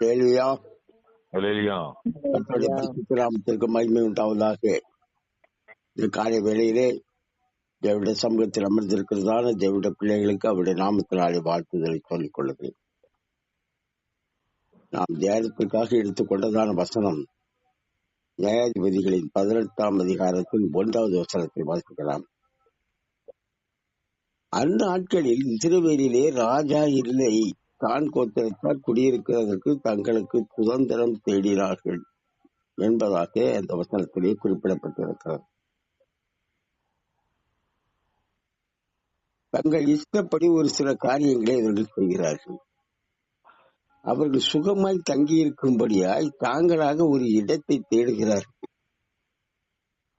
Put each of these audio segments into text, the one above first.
கேள்வியா? நாமத்திற்கு மகிமை உண்டாவதாக இந்த காலை வேளையிலே தேவனுடைய சமூகத்தில் அமர்ந்திருக்கிறதான தேவனுடைய பிள்ளைகளுக்கு அவருடைய நாமத்தினாலே வாழ்த்துதலை சொல்லிக் கொள்ளுகிறேன். நாம் தியானத்திற்காக எடுத்துக்கொண்டதான வசனம் நியாயாதிபதிகளின் பதினெட்டாம் அதிகாரத்தின் ஒன்றாவது வசனத்தை வாசிக்கலாம். அந்நாட்களில் இஸ்ரவேலிலே ராஜா இல்லை. தான் கோத்திரத்தார். குடியிருக்கிறதற்கு தங்களுக்கு சுதந்திரம் தேடினார்கள் என்பதாக அந்த வசனத்திலே குறிப்பிடப்பட்டிருக்கிறது. தங்கள் இஷ்டப்படி ஒரு சில காரியங்களை இவர்கள் செய்கிறார்கள். அவர்கள் சுகமாய் தங்கியிருக்கும்படியாய் தாங்களாக ஒரு இடத்தை தேடுகிறார்கள்.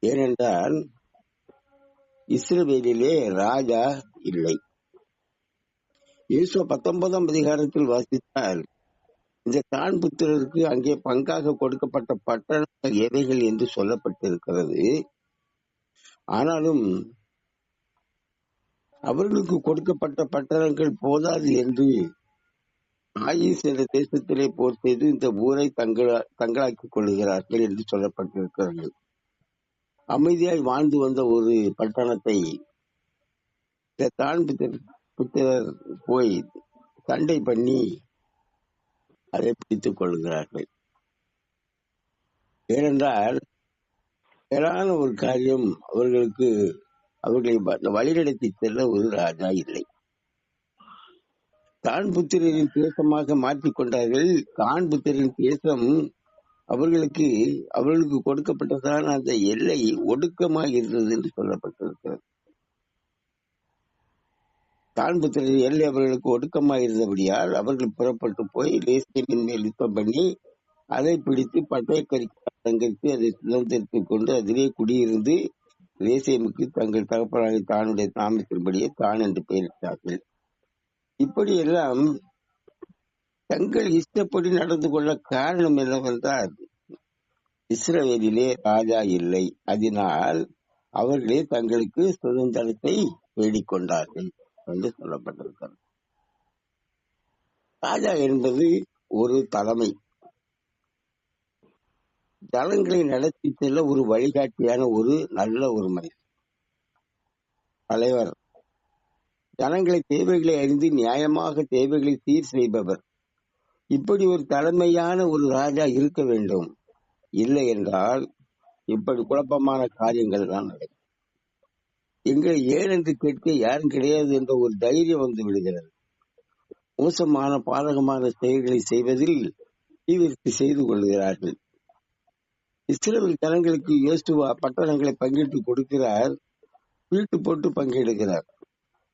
ஏனென்றால் இஸ்ரவேலிலே ராஜா இல்லை. இயேசு பத்தொன்பதாம் அதிகாரத்தில் வாசித்தால் இந்த கான் புத்திரருக்கு அங்கே பங்காக கொடுக்கப்பட்ட பட்டணங்கள் எவைகள் என்று சொல்லப்பட்டிருக்கிறது. ஆனாலும் அவர்களுக்கு கொடுக்கப்பட்ட பட்டணங்கள் போதாது என்று ஆயிஸ் என்ற தேசத்திலே போர் செய்து இந்த ஊரை தங்களா தங்களாக்கிக் கொள்கிறார்கள் என்று சொல்லப்பட்டிருக்கிறார்கள் அமைதியாய் வாழ்ந்து வந்த ஒரு பட்டணத்தை இந்த தான் புத்திரர் போய் சண்டை பண்ணி அதை பிடித்துக் கொள்கிறார்கள். ஏனென்றால் மேலான ஒரு காரியம் அவர்களுக்கு அவர்களை வழிநடத்தி செல்ல ஒரு ராஜா இல்லை. தான் புத்திரரின் தேசமாக மாற்றிக்கொண்டார்கள் தான் புத்திரின் தேசம் அவர்களுக்கு அவர்களுக்கு கொடுக்கப்பட்டதான அந்த எல்லை ஒடுக்கமாக இருந்தது என்று சொல்லப்பட்டிருக்கிறது. தான் எல்லை அவர்களுக்கு ஒடுக்கமாக இருந்தபடியால் அவர்கள் புறப்பட்டு போய் லேசியமின் மேல் யுத்தம் பண்ணி அதை பிடித்து பட்டயக்கரிக்கு அதை சுதந்திரத்துக் கொண்டு அதிலே குடியிருந்து லேசியமுக்கு தங்கள் தகப்பனாக தானுடைய நாமத்தின்படியே தான் என்று பெயரிட்டார்கள். இப்படியெல்லாம் தங்கள் இஷ்டப்படி நடந்து கொள்ள காரணம் என்னவென்றால் இஸ்ரவேலிலே ராஜா இல்லை. அதனால் அவர்களே தங்களுக்கு சுதந்திரத்தை தேடிக்கொண்டார்கள் என்று சொல்லப்பட்டிருக்கிறது. ராஜா என்பது ஒரு தலைமை. ஜனங்களை நடத்தி செல்ல ஒரு வழிகாட்டியான ஒரு நல்ல ஒரு மனிதன் தலைவர். ஜனங்களை தேவைகளை அறிந்து நியாயமாக தேவைகளை சீர் செய்பவர். இப்படி ஒரு தலைமையான ஒரு ராஜா இருக்க வேண்டும். இல்லை என்றால் இப்படி குழப்பமான காரியங்கள் தான் நடக்கும். எங்களை ஏன் என்று கேட்க யாரும் கிடையாது என்ற ஒரு தைரியம் வந்து விடுகிறது. மோசமான பாதகமான செயல்களை செய்வதில் தீவிரத்தை செய்து கொள்கிறார்கள். இஸ்ரேல் ஜனங்களுக்கு இயேசுவா பட்டணங்களை பங்கிட்டு கொடுக்கிறார். வீட்டு போட்டு பங்கெடுக்கிறார்.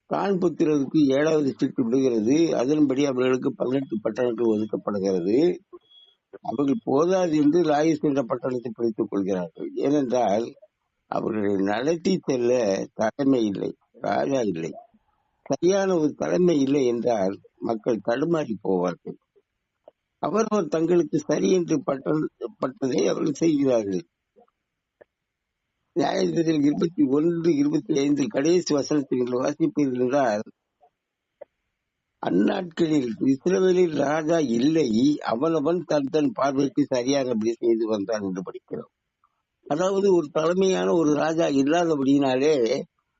தான் புத்திரருக்கு ஏழாவது சீட்டு விடுகிறது. அதன்படி அவர்களுக்கு பதினெட்டு பட்டணங்கள் ஒதுக்கப்படுகிறது. அவர்கள் போதாது என்று லாயிஸ் என்ற பட்டணத்தை பிடித்துக் கொள்கிறார்கள். ஏனென்றால் அவர்களை நடத்தி செல்ல தலைமை இல்லை ராஜா இல்லை. சரியான ஒரு தலைமை இல்லை என்றால் மக்கள் தடுமாறி போவார்கள். அவரவர் தங்களுக்கு சரி என்று பட்டதை அவர்கள் செய்கிறார்கள். நியாயத்தில் இருபத்தி ஒன்று இருபத்தி ஐந்து கடைசி வசனத்தில் நீங்கள் வாசிப்பீர்கள் என்றால் அந்நாட்களில் இஸ்ரேலில் ராஜா இல்லை அவனவன் தன் தன் பார்வைக்கு சரியானபடி செய்து வந்தான் என்று படிக்கிறோம். அதாவது ஒரு தலைமையான ஒரு ராஜா இல்லாதபடியினாலே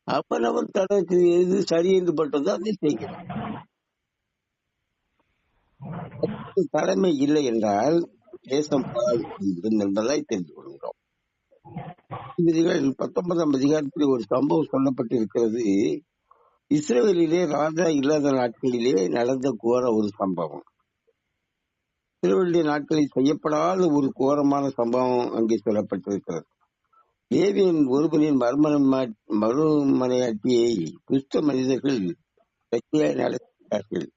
அவனவன் தனக்கு எது சரி என்று பட்டதோ அதை செய்கிறான். தலைமை இல்லை என்றால் தேசம் பாழாய்விடும் என்பதை தெரிந்து கொள்கிறோம். பத்தொன்பதாம் அதிகாரத்தில் ஒரு சம்பவம் சொல்லப்பட்டிருக்கிறது. இஸ்ரேலிலே ராஜா இல்லாத நாட்களிலே நடந்த கோர ஒரு சம்பவம். இஸ்ரேலுடைய நாட்களில் செய்யப்படாத ஒரு கோரமான சம்பவம் அங்கே சொல்லப்பட்டிருக்கிறது. லேவியின் ஒருவனின் மர்மன மறுமனையாட்டியை கிறிஸ்த மனிதர்கள் வெற்றியாய் நடத்துகிறார்கள்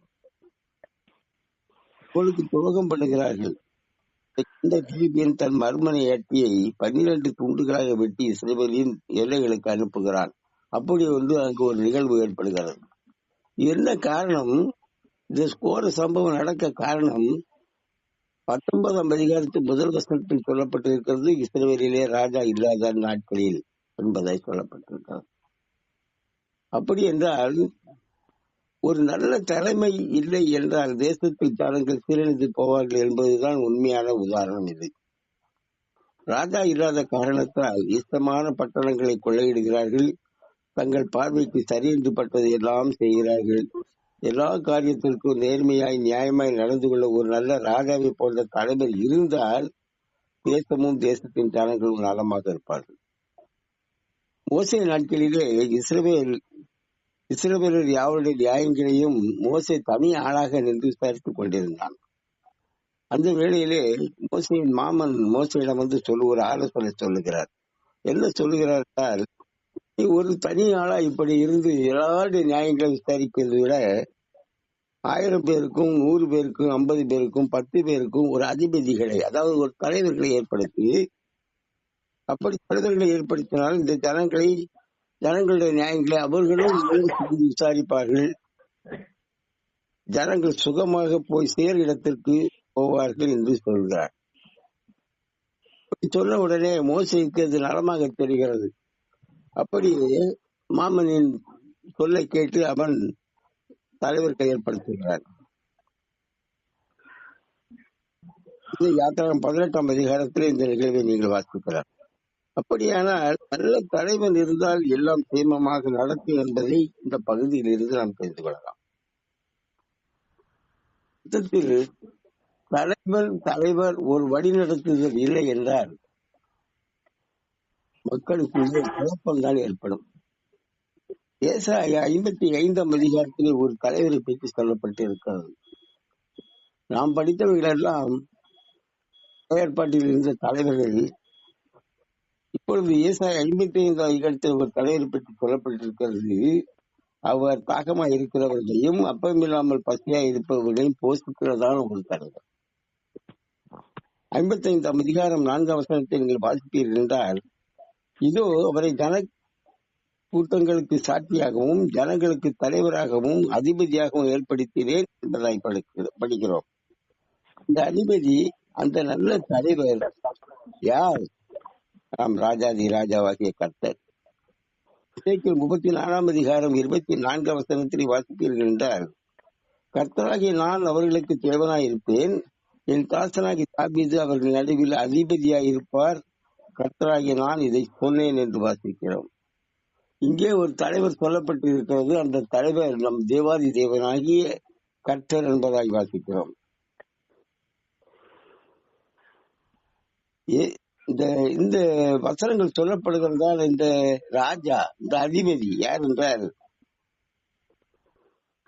அவளுக்கு துரோகம் பண்ணுகிறார்கள். இந்த பிலிப்பியன் தன் மர்மனையாட்டியை பன்னிரண்டு துண்டுகளாக வெட்டி இஸ்ரேலின் எல்லைகளுக்கு அனுப்புகிறான். அப்படி ஒன்று அங்கு ஒரு நிகழ்வு ஏற்படுகிறது. என்ன காரணம்? இந்த ஸ்கோர சம்பவம் நடக்க காரணம் பத்தொன்பதாம் அதிகாரத்து முதல் வசனத்தில் சொல்லப்பட்டிருக்கிறது இஸ்ரேலிலே ராஜா இல்லாத நாட்களில் என்பதை சொல்லப்பட்டிருக்கிறது. அப்படி என்றால் ஒரு நல்ல தலைமை இல்லை என்றால் தேசத்தில் ஜனங்கள் சீரழிந்து போவார்கள் என்பதுதான் உண்மையான உதாரணம் இது. ராஜா இல்லாத காரணத்தால் இஷ்டமான பட்டணங்களை கொள்ளையிடுகிறார்கள் தங்கள் பார்வைக்கு சரி என்று பட்டதை எல்லாம் செய்கிறார்கள் எல்லா காரியத்திற்கும் நேர்மையாய் நியாயமாய் நடந்து கொள்ள ஒரு நல்ல ராஜாவை போன்ற தலைவர் இருந்தால் தேசமும் தேசத்தின் ஜனங்களும் நலமாக இருப்பார்கள். மோசை நாட்களிலே இஸ்ரவேல் இஸ்ரவேலர் யாவருடைய நியாயங்களையும் மோசை தனி ஆளாக நின்று விசாரித்துக் கொண்டிருந்தான். அந்த வேளையிலே மோசையின் மாமன் மோசையிடம் வந்து சொல்லு ஒரு ஆலோசனை சொல்லுகிறார். என்ன சொல்லுகிறார் ஒரு தனி ஆளா இப்படி இருந்து எல்லாருடைய நியாயங்களை விசாரிப்பதை விட ஆயிரம் பேருக்கும் நூறு பேருக்கும் ஐம்பது பேருக்கும் பத்து பேருக்கும் ஒரு அதிபதிகளை அதாவது ஒரு தலைவர்களை ஏற்படுத்தி அப்படி தலைவர்களை ஏற்படுத்தினால் இந்த ஜனங்களை ஜனங்களுடைய நியாயங்களை அவர்களும் விசாரிப்பார்கள். ஜனங்கள் சுகமாக போய் சேர் இடத்திற்கு போவார்கள் என்று சொல்கிறார். சொன்ன உடனே மோசைக்கு அது நலமாக தெரிகிறது. அப்படியே மாமனின் சொல்லை கேட்டு அவன் தலைவர் கையற்படுத்துகிறார் இது யாத்திரம் பதினெட்டாம் அதிகாரத்தில் இந்த நிகழ்வை நீங்கள் வாசிக்கிறார் அப்படியானால் நல்ல தலைவன் இருந்தால் எல்லாம் சேமமாக நடக்கும் என்பதை இந்த பகுதியில் இருந்து நாம் தெரிந்து கொள்ளலாம். தலைவன் தலைவர் ஒரு ஒரு வழிநடத்துதல் இல்லை என்றால் மக்களுக்குள்ளே குழப்பம்தான் ஏற்படும். ஏசாய ஐம்பத்தி ஐந்தாம் அதிகாரத்திலே ஒரு தலைவரை பற்றி சொல்லப்பட்டு இருக்கிறது நாம் படித்தவர்களெல்லாம் ஏற்பாட்டில் இருந்த தலைவர்கள் இப்பொழுது ஏசாய் ஐம்பத்தி ஐந்தாம் அதிகாரத்தில் ஒரு தலைவரை பற்றி சொல்லப்பட்டிருக்கிறது. அவர் தாகமா இருக்கிறவர்களையும் அப்பமில்லாமல் பசியா இருப்பவர்களையும் போஷிக்கிறதான ஒரு தலைவர். ஐம்பத்தி ஐந்தாம் அதிகாரம் நான்காம் வசனத்தை நீங்கள் வாசிப்பீர்கள் என்றால் இதோ அவரை ஜன கூட்டங்களுக்கு சாட்சியாகவும் ஜனங்களுக்கு தலைவராகவும் அதிபதியாகவும் ஏற்படுத்தினேன் என்பதாய் படிக்கிற- படிக்கிறோம். இந்த அதிபதி அந்த நல்ல தலைவர் யார்? நாம் ராஜாதி ராஜாவாகிய கர்த்தர். முப்பத்தி நாலாம் அதிகாரம் இருபத்தி நான்காம் வசனத்தில் வாசிப்பீர்கள் என்றால் கர்த்தராகிய நான் அவர்களுக்கு தேவனாய் இருப்பேன் என் தாசனாகி தாபீது அவர்கள் நடுவில் அதிபதியாய் இருப்பார் கர்த்தராகிய நான் இதை சொன்னேன் என்று வாசிக்கிறோம். இங்கே ஒரு தலைவர் சொல்லப்பட்டிருக்கிறது. அந்த தலைவர் நம் தேவாதி தேவனாகிய கர்த்தர் என்பதாய் வாசிக்கிறோம். ஏ- இந்த இந்த வசனங்கள் சொல்லப்படுகிறதால் இந்த ராஜா இந்த அதிபதி யார் என்றால்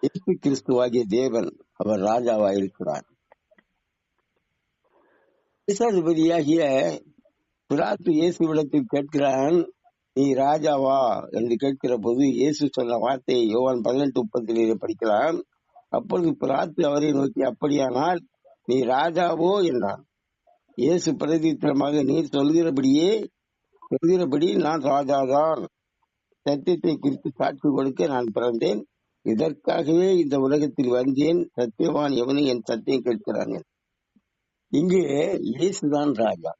இயேசு கிறிஸ்துவாகிய தேவன் அவர் ராஜாவாயிருக்கிறார். தேசாதிபதியாகிய பிராத்து இயேசுவிடத்தில் கேட்கிறான் நீ ராஜாவா? என்று கேட்கிற போது இயேசு சொன்ன வார்த்தையை யோவான் பதினெட்டு முப்பத்திலே படிக்கலாம். அப்பொழுது பிராத்து அவரை நோக்கி அப்படியானால் நீ ராஜாவோ? என்றான். இயேசு பிரதித்திரமாக நீர் சொல்கிறபடியே சொல்கிறபடி நான் ராஜாதான். சத்தியத்தை குறித்து சாட்சி கொடுக்க நான் பிறந்தேன். இதற்காகவே இந்த உலகத்தில் வந்தேன். சத்தியவான் எவனும் என் சத்தியம் கேட்கிறான்? இங்கே இயேசுதான் ராஜா.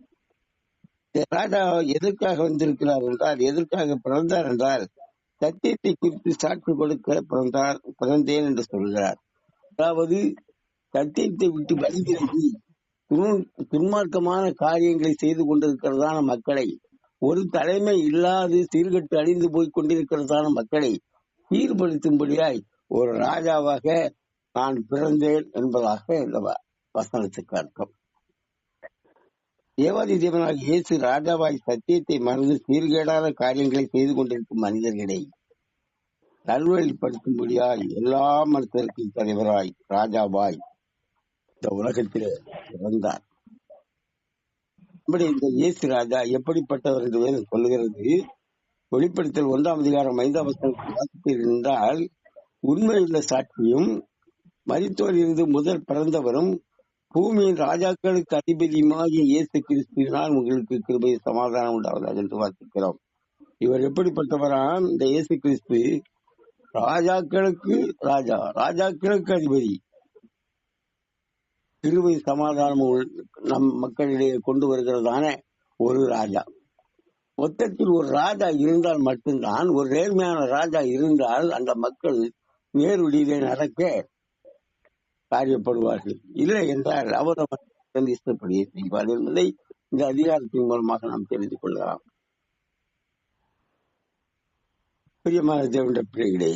ராஜா எதற்காக வந்திருக்கிறார் என்றால் எதற்காக பிறந்தார் என்றால் சத்தியத்தை குறித்து சாட்சி கொடுக்க பிறந்தார் பிறந்தேன் என்று சொல்கிறார். அதாவது சத்தியத்தை விட்டு வருகிறது துன்- துன்மார்க்கமான காரியங்களை செய்து கொண்டிருக்கிறதான மக்களை ஒரு தலைமை இல்லாது சீர்கட்டு அழிந்து போய் கொண்டிருக்கிறதான மக்களை சீர்படுத்தும்படியாய் ஒரு ராஜாவாக நான் பிறந்தேன் என்பதாக இந்த வ- வசனத்துக்கு அர்த்தம். தேவாதி தேவனாக இயேசு ராஜாவாய் சத்தியத்தை மறந்து சீர்கேடான காரியங்களை செய்து கொண்டிருக்கும் மனிதர்களை நல்வழிப்படுத்தும்படியாய் எல்லா மனிதருக்கும் தலைவராய் ராஜாவாய் இந்த உலகத்தில் இறந்தார் இப்படி இந்த இயேசு ராஜா எப்படிப்பட்டவர் என்று சொல்லுகிறது. வெளிப்படுத்தல் ஒன்றாம் அதிகாரம் ஐந்தாம் இருந்தால் உண்மையுள்ள சாட்சியும் மருத்துவர் இருந்து முதல் பிறந்தவரும் பூமியின் ராஜாக்களுக்கு அதிபதியுமாகிய இயேசு கிறிஸ்துவினால் உங்களுக்கு கிருபை சமாதானம் உண்டாவதாக என்று வாசிக்கிறோம். இவர் எப்படிப்பட்டவரான் இந்த இயேசு கிறிஸ்து ராஜாக்களுக்கு ராஜா ராஜாக்களுக்கு அதிபதி. கிருபை சமாதானம் நம் மக்களிடையே கொண்டு வருகிறதான ஒரு ராஜா. மொத்தத்தில் ஒரு ராஜா இருந்தால் மட்டும்தான் ஒரு நேர்மையான ராஜா இருந்தால் அந்த மக்கள் நேர்வழியிலே நடக்க காரியப்படுவார்கள். இல்லை என்றால் அவர் தன் இஷ்டப்படியே செய்வார் என்பதை இந்த அதிகாரத்தின் மூலமாக நாம் தெரிந்து கொள்ளலாம். பிரியமான தேவனுடைய பிள்ளைகளே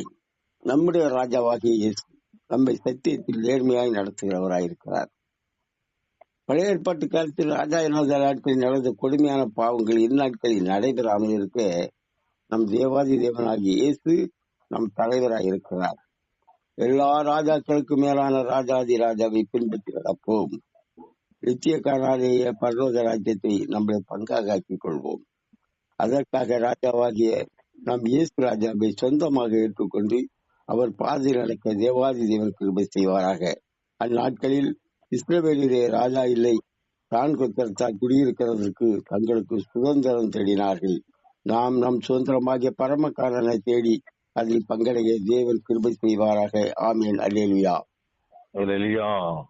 நம்முடைய ராஜாவாகிய இயேசு நம்மை சத்தியத்தில் நேர்மையாய் நடத்துகிறவராயிருக்கிறார். பழைய ஏற்பாட்டு காலத்தில் ராஜா இல்லாத நாட்களில் நடந்த கொடுமையான பாவங்கள் இந்நாட்களில் நடைபெறாமல் இருக்க நம் தேவாதி தேவனாகிய இயேசு நம் தலைவராக இருக்கிறார் எல்லா ராஜாக்களுக்கு மேலான ராஜாதி ராஜாவை பின்பற்றி நடப்போம் நித்திய காணாலேய பரலோக ராஜ்யத்தை நம்மளை பங்காக ஆக்கிக் கொள்வோம். அதற்காக ராஜாவாகிய நம் இயேசு ராஜாவை சொந்தமாக ஏற்றுக்கொண்டு அவர் பாதையில் நடக்க தேவாதி தேவன் கிருபை செய்வாராக. அந்நாட்களில் இஸ்ரவேலிலே ராஜா இல்லை. தான் குத்தரத்தால் குடியிருக்கிறதற்கு தங்களுக்கு சுதந்திரம் தேடினார்கள். நாம் நம் சுதந்திரமாகிய பரமக்காரனை தேடி அதில் பங்கடைய தேவன் கிருபை செய்வாராக. ஆமீன். அல்லேலுயா. Hallelujah.